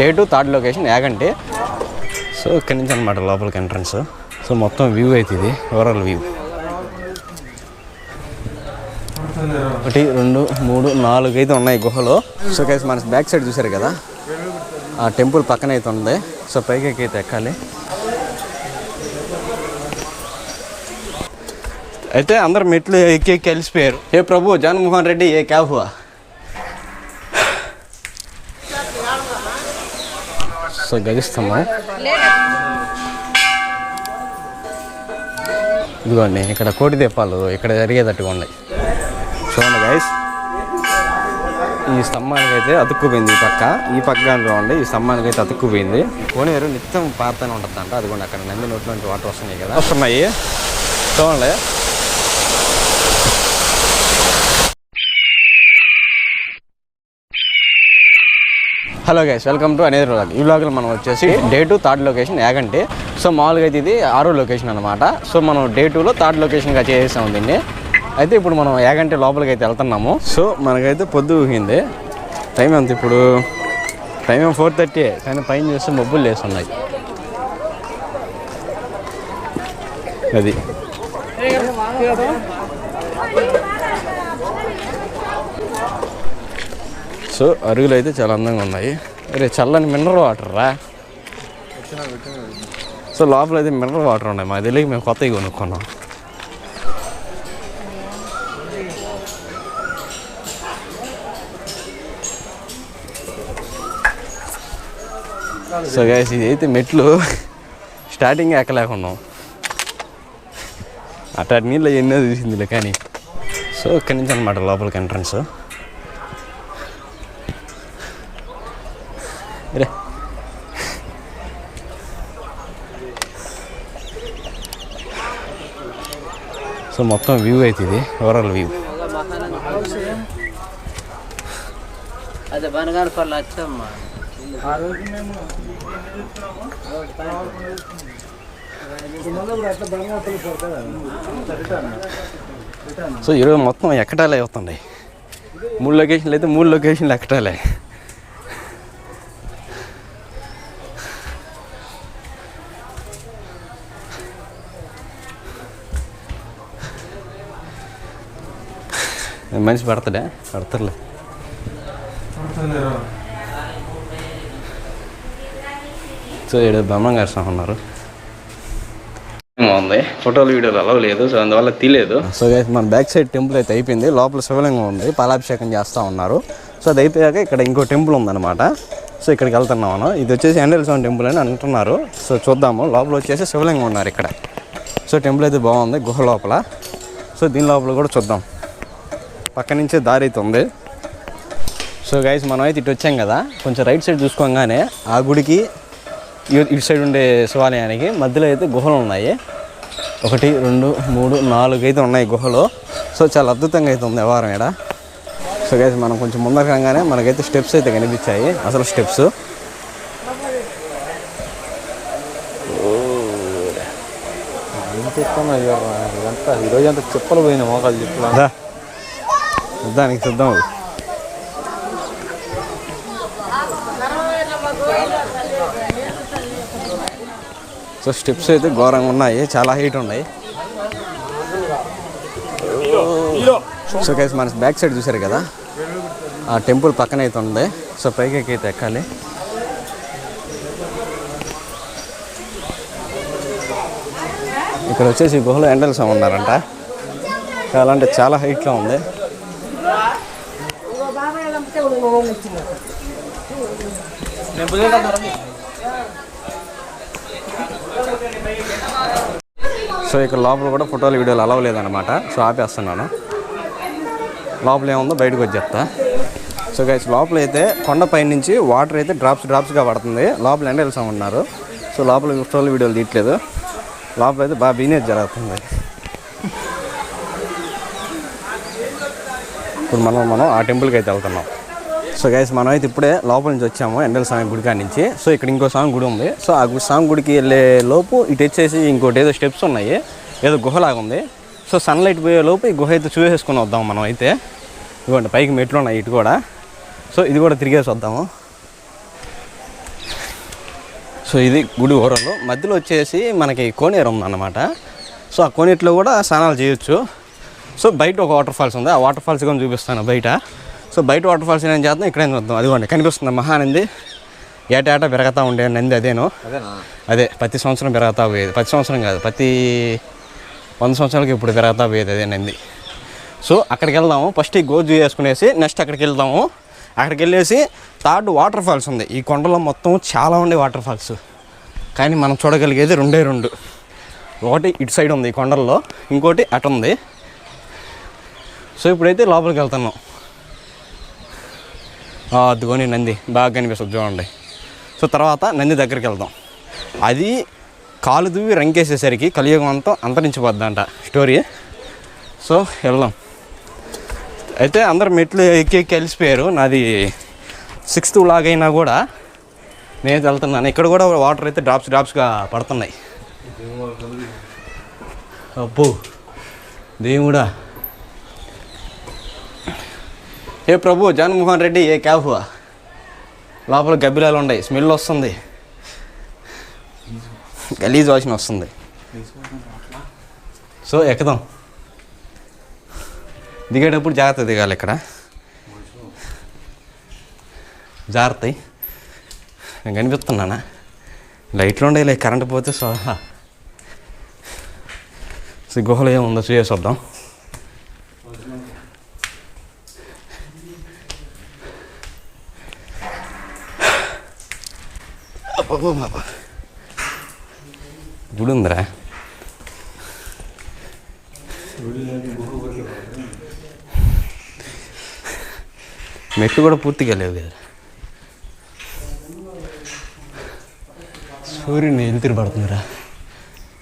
Day two third location Yaganti. So ఇక్కడి నుంచి అనమాట లోపలికి ఎంట్రన్స్. సో మొత్తం వ్యూ అయితే ఇది ఓవరాల్ వ్యూ. ఒకటి రెండు మూడు నాలుగు అయితే ఉన్నాయి గుహలో. సో కేసు మన బ్యాక్ సైడ్ చూసారు కదా? ఆ టెంపుల్ పక్కన అయితే ఉంది. సో పైకి అయితే ఎక్కాలి. అయితే అందరు మెట్లు ఎక్కి ఎక్కి కలిసిపోయారు ఏ ప్రభు జగన్మోహన్ రెడ్డి ఏ క్యాబ్ సో గగిస్తున్నాం ఇదిగోండి ఇక్కడ కోటి దీపాలు ఇక్కడ జరిగేటట్టుగా ఉన్నాయి. చూడండి గైస్ ఈ స్తంభానికి అయితే అతుక్కుపోయింది ఈ పక్క. ఈ పక్క చూడండి ఈ స్తంభానికి అయితే అతుక్కుపోయింది. కోనేరు నిత్యం పారుతూనే ఉంటుంది అంట అదిగోండి అక్కడ నంది నోట్లోంచి వాటర్ వస్తున్నాయి కదా. వస్తున్నాయి. చూడండి. హలో గైస్ వెల్కమ్ టు అనేది వ్లాగ్ ఈ వ్లాగ్లో మనం వచ్చేసి day two third location Yaganti. So మామూలుగా అయితే ఇది ఆరో లొకేషన్ అనమాట సో మనం డే టూలో థర్డ్ లొకేషన్గా చేసాము దీన్ని. అయితే ఇప్పుడు మనం యాగంటే లోపలికి అయితే వెళ్తున్నాము. సో మనకైతే పొద్దు ఊహింది టైం ఎంత ఇప్పుడు? టైం ఫోర్ థర్టీ కానీ పైన చూస్తే మబ్బులు లేస్తున్నాయి. అది. సో అరుగులు అయితే చాలా అందంగా ఉన్నాయి. రే చల్లని మినరల్ వాటర్ రా. సో లోపల అయితే మినరల్ వాటర్ ఉన్నాయి. మాకు తెలియక మేము కొత్తవి కొనుక్కున్నాం. సో గైస్ ఇది అయితే మెట్లు స్టార్టింగ్ ఎక్కలేకున్నాం. అట్ట నీళ్ళు ఎన్నో చూసిందిలే కానీ. సో ఇక్కడి నుంచి అనమాట లోపలికి ఎంట్రన్స్ సో మొత్తం వ్యూ అయితే ఇది ఓవరాల్ వ్యూ. అదే బనగాన పళ్ళు వచ్చమ్మా. సో ఈరోజు మొత్తం ఎక్కటాలే అవుతుండే మూడు లొకేషన్లు అయితే మూడు లొకేషన్లు ఎక్కటాలే. మనిషి పడతాడే పడతారులే సో ఇక్కడ బ్రహ్మం గారు ఉన్నారు ఉంది ఫోటోలు వీడియోలు అలవ్ లేదు సో అందువల్ల తీయలేదు సో మన బ్యాక్ సైడ్ టెంపుల్ అయితే అయిపోయింది లోపల శివలింగం ఉంది పాలాభిషేకం చేస్తూ ఉన్నారు సో అది అయిపోయాక ఇక్కడ ఇంకో టెంపుల్ ఉందన్నమాట సో ఇక్కడికి వెళ్తున్నాం మనం ఇది వచ్చేసి ఎండల్ స్వామి టెంపుల్ అని అంటున్నారు సో చూద్దాము లోపల వచ్చేసి శివలింగం ఉన్నారు ఇక్కడ సో టెంపుల్ అయితే బాగుంది గుహ లోపల సో దీని లోపల కూడా చూద్దాం పక్క నుంచే దారి అయితే ఉంది సో గైస్ మనం అయితే ఇటు వచ్చాం కదా. కొంచెం రైట్ సైడ్ చూసుకోగానే ఆ గుడికి ఇటు సైడ్ ఉండే శివాలయానికి మధ్యలో అయితే గుహలు ఉన్నాయి. ఒకటి రెండు మూడు నాలుగు అయితే ఉన్నాయి గుహలు. సో చాలా అద్భుతంగా అయితే ఉంది వ్యవహారం ఇక్కడ. సో గైస్ మనం కొంచెం ముందర రాగానే మనకైతే స్టెప్స్ అయితే కనిపించాయి. అసలు స్టెప్స్ ఇదంతా ఈరోజు అంతా చెప్పలు పోయిన మోకాలు చెప్పులు దానికి సిద్ధం సో స్టెప్స్ అయితే ఘోరంగా ఉన్నాయి. చాలా హైట్ ఉన్నాయి. సో గైస్ మన బ్యాక్ సైడ్ చూసారు కదా? ఆ టెంపుల్ పక్కన అయితే ఉంది. సో పైకి అయితే ఎక్కాలి. ఇక్కడ వచ్చేసి గుహలో ఎండల్ స్వామి ఉన్నారంట. చాలా అంటే చాలా హైట్లో ఉంది. సో ఇక్కడ లోపల కూడా ఫోటోలు వీడియోలు అలవ్ లేదనమాట సో ఆపేస్తున్నాను. లోపల ఏముందో బయటకు వచ్చేస్తా. సో గైస్ లోపల అయితే కొండపై నుంచి వాటర్ అయితే డ్రాప్స్ డ్రాప్స్గా పడుతుంది. లోపల ఎండ వెళ్తాం ఉన్నారు. సో లోపల ఫోటోలు వీడియోలు తీయట్లేదు. లోపల అయితే బాగా బిజినెస్ జరుగుతుంది. ఇప్పుడు మనం మనం ఆ టెంపుల్కి అయితే వెళ్తున్నాం. సో గైస్ మనం అయితే ఇప్పుడే లోపల నుంచి వచ్చాము ఎండల స్వామి గుడి కాడి నుంచి. సో ఇక్కడ ఇంకో స్వామి గుడి ఉంది. సో ఆ స్వామి గుడికి వెళ్ళే లోపు ఇటు వచ్చేసి ఇంకోటి ఏదో స్టెప్స్ ఉన్నాయి. ఏదో గుహలాగా ఉంది. సో సన్లైట్ పోయే లోపు ఈ గుహ అయితే చూసేసుకుని వద్దాం మనం అయితే ఇదిగోండి పైకి మెట్లు ఉన్నాయి ఇటు కూడా. సో ఇది కూడా తిరిగేసి వద్దాము. సో ఇది గుడి ఓరలు మధ్యలో వచ్చేసి మనకి కోనేరు ఉందన్నమాట. సో ఆ కోనేటిలో కూడా స్నానాలు చేయొచ్చు. సో బయట ఒక వాటర్ ఫాల్స్ ఉంది. ఆ వాటర్ ఫాల్స్ కూడా చూపిస్తాను బయట. సో బయట వాటర్ ఫాల్స్ ఏం చేద్దాం ఇక్కడ చూద్దాం అదిగోండి కనిపిస్తుంది. మహానంది ఏటేటా పెరగతా ఉండే నంది అదేను? అదేనా? అదే ప్రతి సంవత్సరం పెరగతా పోయేది. ప్రతి సంవత్సరం కాదు ప్రతి వంద సంవత్సరాలకి ఇప్పుడు పెరగతా పోయేది అదే నంది. సో అక్కడికి వెళ్దాము. ఫస్ట్ ఈ గోజు చేసుకునేసి నెక్స్ట్ అక్కడికి వెళ్దాము. అక్కడికి వెళ్ళేసి థర్డ్ వాటర్ ఫాల్స్ ఉంది. ఈ కొండలో మొత్తం చాలా ఉండే వాటర్ ఫాల్స్. కానీ మనం చూడగలిగేది రెండే రెండు. ఒకటి ఇటు సైడ్ ఉంది ఈ కొండల్లో ఇంకోటి అటు ఉంది. సో ఇప్పుడైతే లోపలికి వెళ్తున్నాం. అదిగోని నంది బాగా కనిపిస్తుంది చూడండి. సో తర్వాత నంది దగ్గరికి వెళ్దాం. అది కాలు దువ్వి రంకేసేసరికి కలియుగం అంతా అంతరించిపోద్దంట స్టోరీ. సో వెళ్దాం. అయితే అందరు మెట్లు ఎక్కి ఎక్కి కలిసిపోయారు. నాది సిక్స్త్ లాగైనా కూడా నేను వెళ్తున్నాను. ఇక్కడ కూడా వాటర్ అయితే డ్రాప్స్ డ్రాప్స్గా పడుతున్నాయి. అబ్బో దేవుడా. ఏ ప్రభు జగన్మోహన్ రెడ్డి ఏ క్యాబ్ లోపల గబ్బిలాలు ఉన్నాయి స్మెల్ వస్తుంది. గలీజ్ వాసన వస్తుంది. సో ఎక్కుదాం. దిగేటప్పుడు జాగ్రత్త దిగాలి ఇక్కడ. జాగ్రత్త నేను కనిపిస్తున్నానా? లైట్లు ఉండేలే కరెంట్ పోతే సోహా. సో గుహలో ఏముందో చూసేసి వద్దాం అబ్బో బాబా గుడి ఉందిరా మెట్లు కూడా పూర్తిగా లేవు కదా సూర్యుని వెలుతురు పడుతుందిరా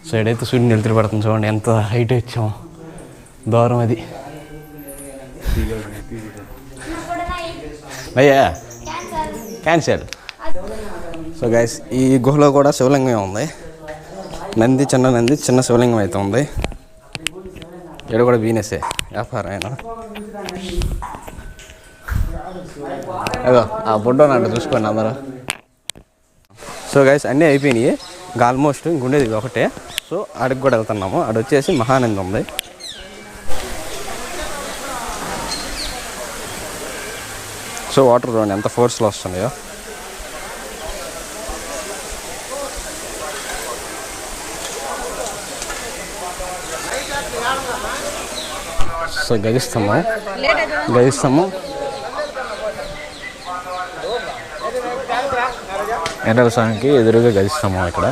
సైడ్ అయితే సూర్యుని వెలుతురు పడుతుంది చూడండి ఎంత హైట్ వచ్చాం దూరం అది అయ్యా క్యాన్సల్ సో గైస్ ఈ గుహలో కూడా శివలింగం ఉంది. నంది చిన్న నంది చిన్న శివలింగం అయితే ఉంది. ఇక్కడ కూడా బీనెస్సే వ్యాపారం ఆయన అదో ఆ బుడ్డో నన్ను చూసుకోండి అందరూ. సో గైస్ అన్నీ అయిపోయినాయి. ఇంకా ఆల్మోస్ట్ ఇంకుండేది ఒకటే. సో అడికి కూడా వెళ్తున్నాము. అక్కడ వచ్చేసి మహానంది ఉంది. సో వాటర్ చూడండి ఎంత ఫోర్స్లో వస్తున్నాయో సో గగిస్తాము గగిస్తాము ఎండల స్వామికి ఎదురుగా గదిస్తాము ఇక్కడ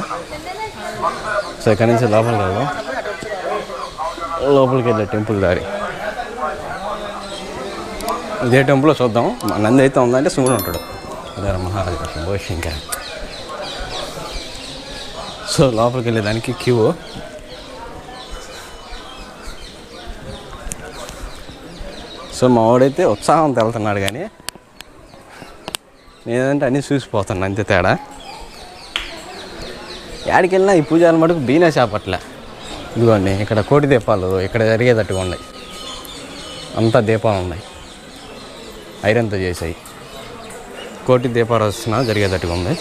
సో ఇక్కడ నుంచి లోపలికి వెళ్దాం. లోపలికి వెళ్ళే టెంపుల్ దారి. ఇదే టెంపుల్లో చూద్దాం. నంది అయితే ఉందంటే శివుడు ఉంటాడు. అదే మహారాజు శంభో శంకర్ ఇంకా సో లోపలికి వెళ్ళేదానికి క్యూ. సో మా వాడైతే ఉత్సాహంతో వెళ్తున్నాడు కానీ నేనంటే అన్నీ చూసిపోతున్నాను అంతే తేడా. యాడికి వెళ్ళినా ఈ పూజలు మటుకు బీనా చేపట్లే ఇదిగోండి ఇక్కడ కోటి దీపాలు ఇక్కడ జరిగేటట్టుగా ఉన్నాయి. అంతా దీపాలు ఉన్నాయి. ఐరన్తో చేసాయి. కోటి దీపారాధన జరిగేటట్టుగా ఉంది.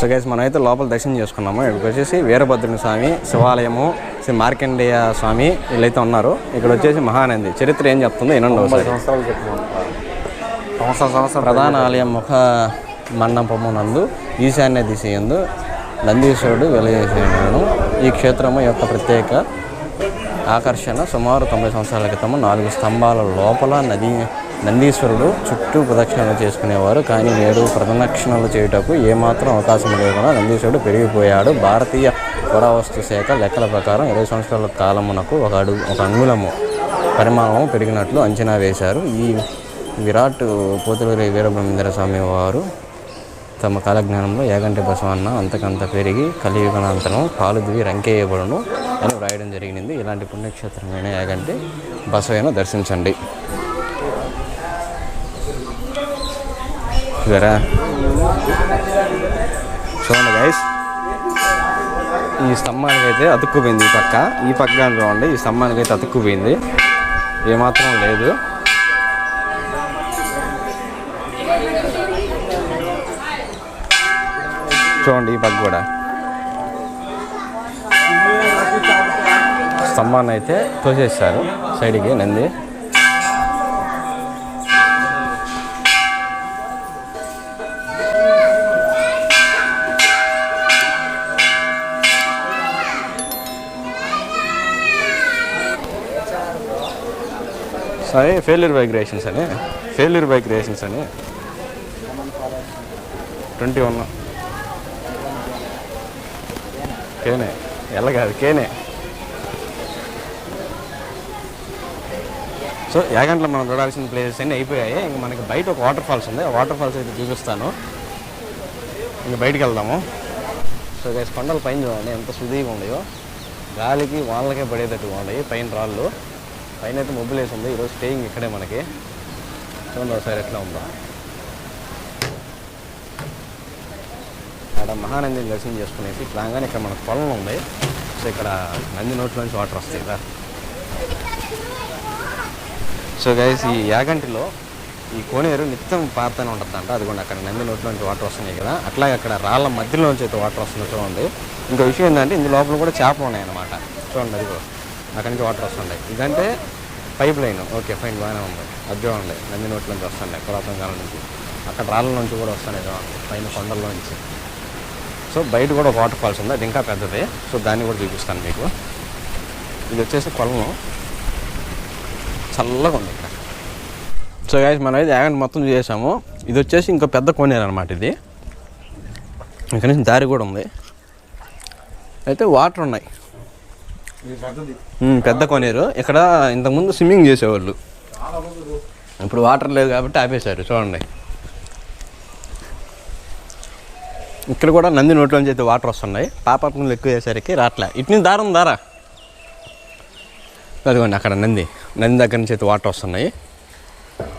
సో గైస్ మనమైతే లోపల దర్శనం చేసుకున్నాము. ఇక్కడికి వచ్చేసి వీరభద్రుని స్వామి శివాలయము. శ్రీ మార్కండేయ స్వామి వీళ్ళైతే ఉన్నారు. ఇక్కడ వచ్చేసి మహానంది. చరిత్ర ఏం చెప్తుందో వినండి సంవత్సరాలు చెప్పుకుంటా సంవత్సరం సంవత్సరం ప్రధాన ఆలయం ముఖ మండపము నందు ఈశాన్య దిశ యందు నందీశ్వరుడు వెలయేసాడు ఈ క్షేత్రము యొక్క ప్రత్యేక ఆకర్షణ సుమారు తొంభై సంవత్సరాల క్రితము నాలుగు స్తంభాల లోపల నది నందీశ్వరుడు చుట్టూ ప్రదక్షిణలు చేసుకునేవారు. కానీ నేడు ప్రదక్షిణలు చేయుటకు ఏమాత్రం అవకాశం లేకుండా నందీశ్వరుడు పెరిగిపోయాడు. భారతీయ పురావస్తు శాఖ లెక్కల ప్రకారం ఇరవై సంవత్సరాల కాలమునకు ఒక అడుగు ఒక అంగుళము పరిమాణము పెరిగినట్లు అంచనా వేశారు. ఈ విరాట్ పోతులూరి వీరబ్రహ్మేంద్ర స్వామి వారు తమ కాలజ్ఞానంలో ఏగంటి బసవన్న అంతకంత పెరిగి కలియుగనాంతరం కాలుదివి రంకేయబడును అని వ్రాయడం జరిగింది ఇలాంటి పుణ్యక్షేత్రమైన యాగంటి బసవైన దర్శించండి. చూసారా చూడండి గైస్ ఈ స్తంభానికి అయితే అతుక్కుపోయింది ఈ పక్క. ఈ పక్క అని చూడండి ఈ స్తంభానికి అయితే అతుక్కుపోయింది. ఏమాత్రం లేదు. చూడండి ఈ పక్క కూడా. స్తంభాన్ని అయితే తోసేస్తారు సైడ్కి నంది. సరే ఫెయిల్యూర్ బైక్ రేషన్స్ అని. ఫెయిల్యూర్ బైక్ రేషన్స్ అని. ట్వంటీ వన్ కేనే ఎల్ల కాదు కేనే సో యాగంట్లో మనం చూడాల్సిన ప్లేసెస్ అన్నీ అయిపోయాయి. ఇంకా మనకి బయట ఒక వాటర్ ఫాల్స్ ఉంది. ఆ వాటర్ ఫాల్స్ అయితే చూపిస్తాను. ఇంకా బయటికి వెళ్దాము. సో గైస్ కొండల పైన చూడండి ఎంత సుదీగా ఉన్నాయో. గాలికి వాళ్ళకే పడేటట్టుగా ఉన్నాయి పైన రాళ్ళు. పైన అయితే మొబ్బులు వేసి ఉంది ఈరోజు స్టేయింగ్ ఇక్కడే మనకి. చూడండి ఒకసారి ఎట్లా ఉందా. అక్కడ మహానందిని దర్శనం చేసుకునేసి ఇట్లా రాగానే ఇక్కడ మన పొలం ఉంది. సో ఇక్కడ నంది నోట్ల నుంచి వాటర్ వస్తాయి కదా. సో గైస్ ఈ యాగంటిలో ఈ కోనేరు నిత్యం పారుతూనే ఉంటుందంట. అదిగోండి అక్కడ నంది నోట్ల నుంచి వాటర్ వస్తున్నాయి కదా. అట్లాగే అక్కడ రాళ్ళ మధ్యలో నుంచి అయితే వాటర్ వస్తుంది చూడండి ఇంకో విషయం ఏంటంటే ఇందు లోపల కూడా చేపలు ఉన్నాయన్నమాట. చూడండి అదిగో. అక్కడి నుంచి వాటర్ వస్తున్నాయి ఇదంటే పైప్ లైన్. ఓకే ఫైన్ బాగానే ఉంది. అది చూడండి నంది నోట్ల నుంచి వస్తున్నాయి పురాతన కాలం నుంచి. అక్కడ రాళ్ళ నుంచి కూడా వస్తున్నాయి చూడండి పైన కొండల్లో నుంచి. సో బయట కూడా వాటర్ ఫాల్స్ ఉంది. అది ఇంకా పెద్దదే. సో దాన్ని కూడా చూపిస్తాను మీకు. ఇది వచ్చేసి కొలను. చల్లగా ఉంది ఇక్కడ. సో గాయస్ మనం అయితే యాగంట్ మొత్తం చేసాము. ఇది వచ్చేసి ఇంకా పెద్ద కోనేరు అనమాట ఇది. ఇక్కడ నుంచి దారి కూడా ఉంది. అయితే వాటర్ ఉన్నాయి. పెద్ద కొనేరు. ఇక్కడ ఇంతకుముందు స్విమ్మింగ్ చేసేవాళ్ళు. ఇప్పుడు వాటర్ లేదు కాబట్టి ఆపేశారు చూడండి. ఇక్కడ కూడా నంది నోట్లోంచి అయితే వాటర్ వస్తున్నాయి. పాపత్తులు ఎక్కువ చేసరికి రాట్లే ఇటు దారం దారా. అదిగోండి అక్కడ నంది. నంది దగ్గర నుంచి అయితే వాటర్ వస్తున్నాయి.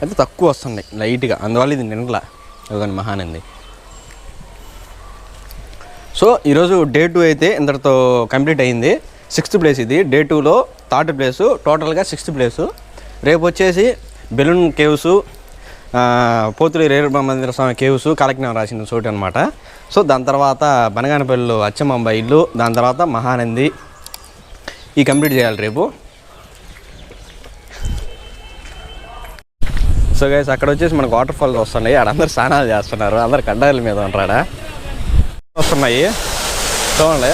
అయితే తక్కువ వస్తున్నాయి లైట్గా. అందువల్ల ఇది నిండలా. అదిగోండి మహానంది. సో ఈరోజు డే టూ అయితే ఇంతటితో కంప్లీట్ అయింది. సిక్స్త్ ప్లేస్ ఇది డే టూలో థర్డ్ ప్లేసు టోటల్గా సిక్స్త్ ప్లేసు. రేపు వచ్చేసి బెలూన్ కేవ్స్ పోతుడి రేరు మందిర స్వామి కేవ్స్ కాలజ్ఞానం రాసిన చోటు అనమాట సో దాని తర్వాత బనగానపల్లిలో అచ్చమాంబ ఇల్లు దాని తర్వాత మహానంది. ఈ కంప్లీట్ చేయాలి రేపు. సో గైస్ అక్కడ వచ్చేసి మనకు వాటర్ ఫాల్స్ వస్తున్నాయి. ఆడ అందరు స్నానాలు చేస్తున్నారు. అందరు కడ్డాయిల మీద ఉంటారా? వస్తున్నాయి. చూడండి.